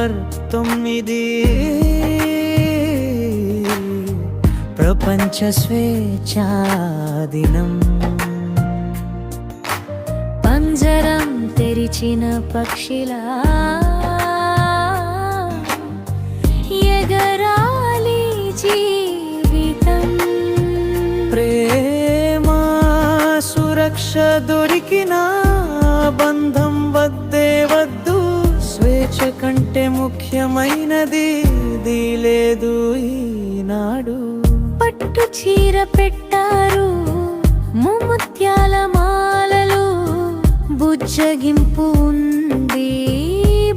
November తొమ్మిది. ప్రపంచ స్వేచ్ఛా దినం. పంజరం తెరిచిన పక్షిలా. ఎగరాలి జీవితం. ప్రేమ సురక్ష దొరికిన బంధం వద్దే వద్దు. స్వేచ్ఛ కంటే ముఖ్యమైనది ఇది లేదు ఈనాడు. పట్టు చీర పెట్టారు ముత్యాల మాలలు బుజ్జగింపు ఉంది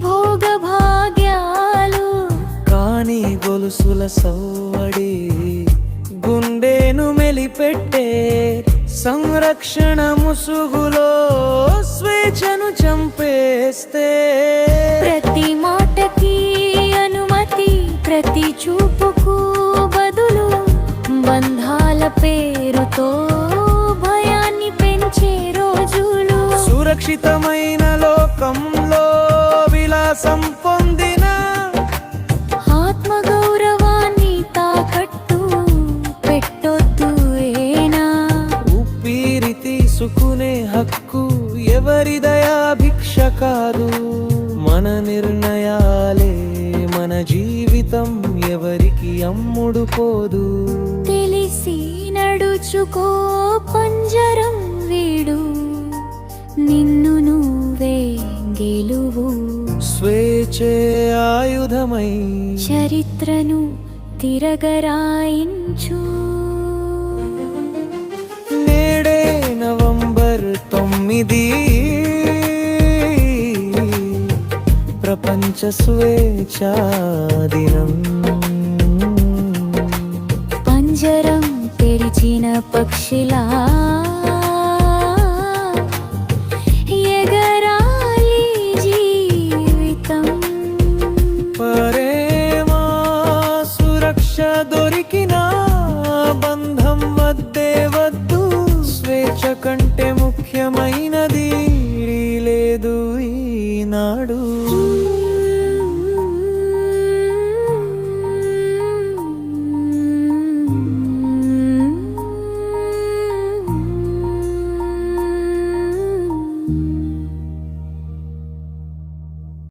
భోగ భాగ్యాలు కాని గొలుసుల సవ్వడి గుండెను మెలిపెట్టే సంరక్షణ ముసుగులో స్వేచ్ఛను చంపేస్తే సురక్షితమైన లోకంలో విలాసం పొందిన ఆత్మగౌరవాన్ని తాకట్టు పెట్టొద్దు ఏనా? ఊపిరి తీసుకునే హక్కు ఎవరిదయా భిక్ష కాదు? మన నిర్ణయాలే మన జీవితం ఎవరికి అమ్ముడు పోదు? తెలిసి నడుచుకో పంజరం గెలువు స్వేచ్ఛే ఆయుధమై చరిత్రను తిరగరాయించు. నేడే నవంబర్ తొమ్మిది. ప్రపంచ స్వేచ్ఛా దినం. పంజరం తెరిచిన పక్షిలా దొరికినా బంధం వద్దే వద్దు. స్వేచ్ఛ కంటే ముఖ్యమైనది లేదు ఈనాడు.